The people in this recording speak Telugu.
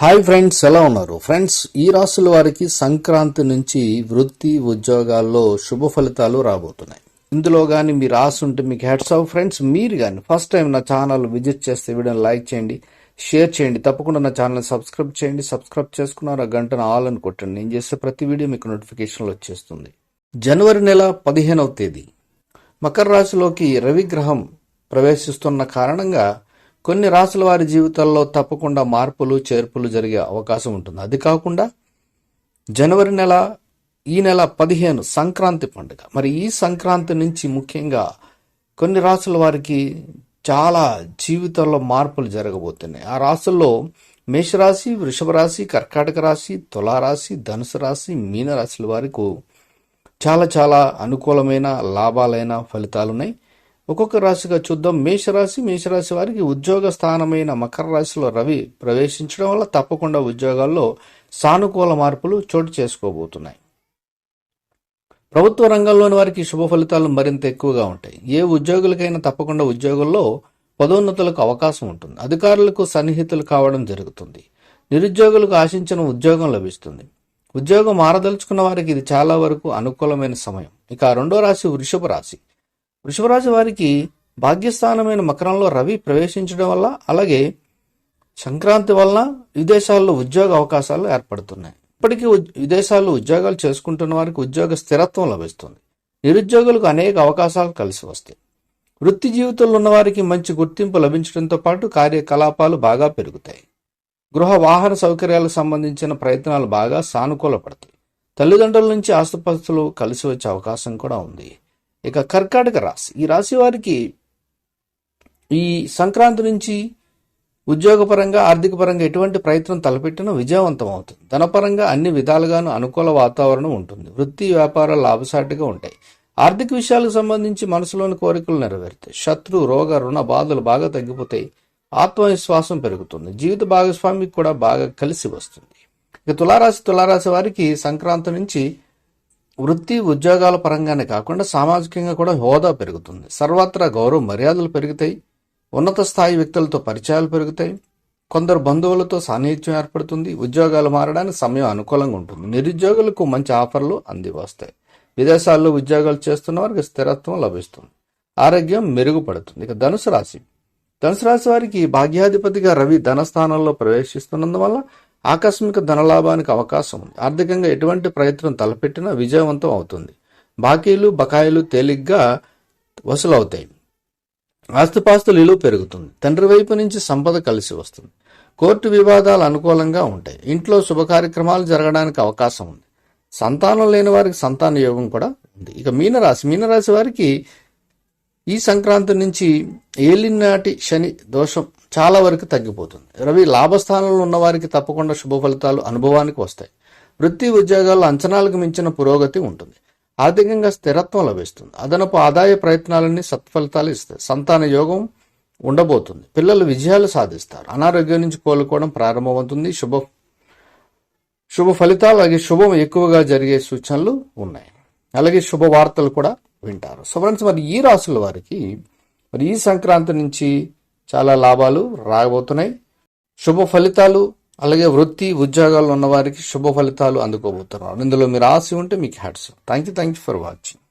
హాయ్ ఫ్రెండ్స్ ఎలా ఉన్నారు? ఫ్రెండ్స్ ఈ రాశుల వారికి సంక్రాంతి నుంచి వృత్తి ఉద్యోగాల్లో శుభ ఫలితాలు రాబోతున్నాయి. ఇందులో కానీ మీరు రాసి ఉంటే మీకు హెడ్స్ ఆఫ్ ఫ్రెండ్స్ మీరు కానీ ఫస్ట్ టైం నా ఛానల్ విజిట్ చేస్తే వీడియోని లైక్ చేయండి షేర్ చేయండి తప్పకుండా నా ఛానల్ సబ్స్క్రైబ్ చేయండి సబ్స్క్రైబ్ చేసుకున్నారు ఆ గంటను ఆల్ అని కొట్టండి. నేను చేసే ప్రతి వీడియో మీకు నోటిఫికేషన్లు వచ్చేస్తుంది. జనవరి నెల పదిహేనవ తేదీ. మకర రాశిలోకి రవిగ్రహం ప్రవేశిస్తున్న కారణంగా కొన్ని రాసుల వారి జీవితాల్లో తప్పకుండా మార్పులు చేర్పులు జరిగే అవకాశం ఉంటుంది. అది కాకుండా జనవరి నెల ఈ నెల పదిహేను సంక్రాంతి పండుగ. మరి ఈ సంక్రాంతి నుంచి ముఖ్యంగా కొన్ని రాసుల వారికి చాలా జీవితంలో మార్పులు జరగబోతున్నాయి. ఆ రాసుల్లో మేషరాశి వృషభ రాశి కర్కాటక రాశి తులారాశి ధనుసు రాశి మీన రాశుల వారికి చాలా చాలా అనుకూలమైన లాభాలైన ఫలితాలున్నాయి. ఒక్కొక్క రాశిగా చూద్దాం. మేషరాశి మేషరాశి వారికి ఉద్యోగ స్థానమైన మకర రాశిలో రవి ప్రవేశించడం వల్ల తప్పకుండా ఉద్యోగాల్లో సానుకూల మార్పులు చోటు చేసుకోబోతున్నాయి. ప్రభుత్వ రంగంలోని వారికి శుభ ఫలితాలు మరింత ఎక్కువగా ఉంటాయి. ఏ ఉద్యోగులకైనా తప్పకుండా ఉద్యోగుల్లో పదోన్నతులకు అవకాశం ఉంటుంది. అధికారులకు సన్నిహితులు కావడం జరుగుతుంది. నిరుద్యోగులకు ఆశించిన ఉద్యోగం లభిస్తుంది. ఉద్యోగం మారదలుచుకున్న వారికి ఇది చాలా వరకు అనుకూలమైన సమయం. ఇక రెండో రాశి వృషభ రాశి. వృషభ వారికి భాగ్యస్థానమైన మకరంలో రవి ప్రవేశించడం వల్ల అలాగే సంక్రాంతి వలన విదేశాల్లో ఉద్యోగ అవకాశాలు ఏర్పడుతున్నాయి. ఇప్పటికీ ఉద్- విదేశాల్లో ఉద్యోగాలు చేసుకుంటున్న వారికి ఉద్యోగ స్థిరత్వం లభిస్తుంది. నిరుద్యోగులకు అనేక అవకాశాలు కలిసి వస్తాయి. వృత్తి జీవితంలో ఉన్న వారికి మంచి గుర్తింపు లభించడంతో పాటు కార్యకలాపాలు బాగా పెరుగుతాయి. గృహ వాహన సౌకర్యాలకు సంబంధించిన ప్రయత్నాలు బాగా సానుకూలపడతాయి. తల్లిదండ్రుల నుంచి ఆస్తుపస్తులు కలిసి వచ్చే అవకాశం కూడా ఉంది. ఇక కర్కాటక రాశి. ఈ రాశి వారికి ఈ సంక్రాంతి నుంచి ఉద్యోగపరంగా ఆర్థిక పరంగా ఎటువంటి ప్రయత్నం తలపెట్టినా విజయవంతం అవుతుంది. ధనపరంగా అన్ని విధాలుగాను అనుకూల వాతావరణం ఉంటుంది. వృత్తి వ్యాపారాలు లాభసాటిగా ఉంటాయి. ఆర్థిక విషయాలకు సంబంధించి మనసులోని కోరికలు నెరవేరుతాయి. శత్రు రోగ రుణ బాధలు బాగా తగ్గిపోతాయి ఆత్మవిశ్వాసం పెరుగుతుంది. జీవిత భాగస్వామికి కూడా బాగా కలిసి వస్తుంది. ఇక తులారాశి తులారాశి వారికి సంక్రాంతి నుంచి వృత్తి ఉద్యోగాల పరంగానే కాకుండా సామాజికంగా కూడా హోదా పెరుగుతుంది. సర్వత్రా గౌరవ మర్యాదలు పెరుగుతాయి. ఉన్నత స్థాయి వ్యక్తులతో పరిచయాలు పెరుగుతాయి. కొందరు బంధువులతో సాన్నిహిత్యం ఏర్పడుతుంది. ఉద్యోగాలు మారడానికి సమయం అనుకూలంగా ఉంటుంది. నిరుద్యోగులకు మంచి ఆఫర్లు అంది వస్తాయి విదేశాల్లో ఉద్యోగాలు చేస్తున్న వారికి స్థిరత్వం లభిస్తుంది. ఆరోగ్యం మెరుగుపడుతుంది. ఇక ధనుసు రాశి. ధనుసు రాశి వారికి భాగ్యాధిపతిగా రవి ధనస్థానంలో ప్రవేశిస్తున్నందువల్ల ఆకస్మిక ధనలాభానికి అవకాశం ఉంది. ఆర్థికంగా ఎటువంటి ప్రయత్నం తలపెట్టినా విజయవంతం అవుతుంది. బాకీలు బకాయిలు తేలిగ్గా వసూలవుతాయి. ఆస్తిపాస్తులు విలువ పెరుగుతుంది. తండ్రి వైపు నుంచి సంపద కలిసి వస్తుంది. కోర్టు వివాదాలు అనుకూలంగా ఉంటాయి. ఇంట్లో శుభ కార్యక్రమాలు జరగడానికి అవకాశం ఉంది. సంతానం లేని వారికి సంతాన యోగం కూడా ఉంది. ఇక మీనరాశి మీనరాశి వారికి ఈ సంక్రాంతి నుంచి ఏలినాటి శని దోషం చాలా వరకు తగ్గిపోతుంది. రవి లాభస్థానంలో ఉన్న వారికి తప్పకుండా శుభ ఫలితాలు అనుభవానికి వస్తాయి. వృత్తి ఉద్యోగాల్లో అంచనాలకు మించిన పురోగతి ఉంటుంది. ఆర్థికంగా స్థిరత్వం లభిస్తుంది. అదనపు ఆదాయ ప్రయత్నాలన్నీ సత్ఫలితాలు ఇస్తాయి. సంతాన యోగం ఉండబోతుంది. పిల్లలు విజయాలు సాధిస్తారు. అనారోగ్యం నుంచి కోలుకోవడం ప్రారంభమవుతుంది. శుభ శుభ ఫలితాలు అలాగే శుభం ఎక్కువగా జరిగే సూచనలు ఉన్నాయి. అలాగే శుభ వార్తలు కూడా వింటారు. సో ఫ్రెండ్స్ మరి ఈ రాసుల వారికి మరి ఈ సంక్రాంతి నుంచి చాలా లాభాలు రాబోతున్నాయి. శుభ ఫలితాలు అలాగే వృత్తి ఉద్యోగాలు ఉన్నవారికి శుభ ఫలితాలు అందుకోబోతున్నారు. ఇందులో మీరు ఆశ ఉంటే మీకు hats thank you thank you for watching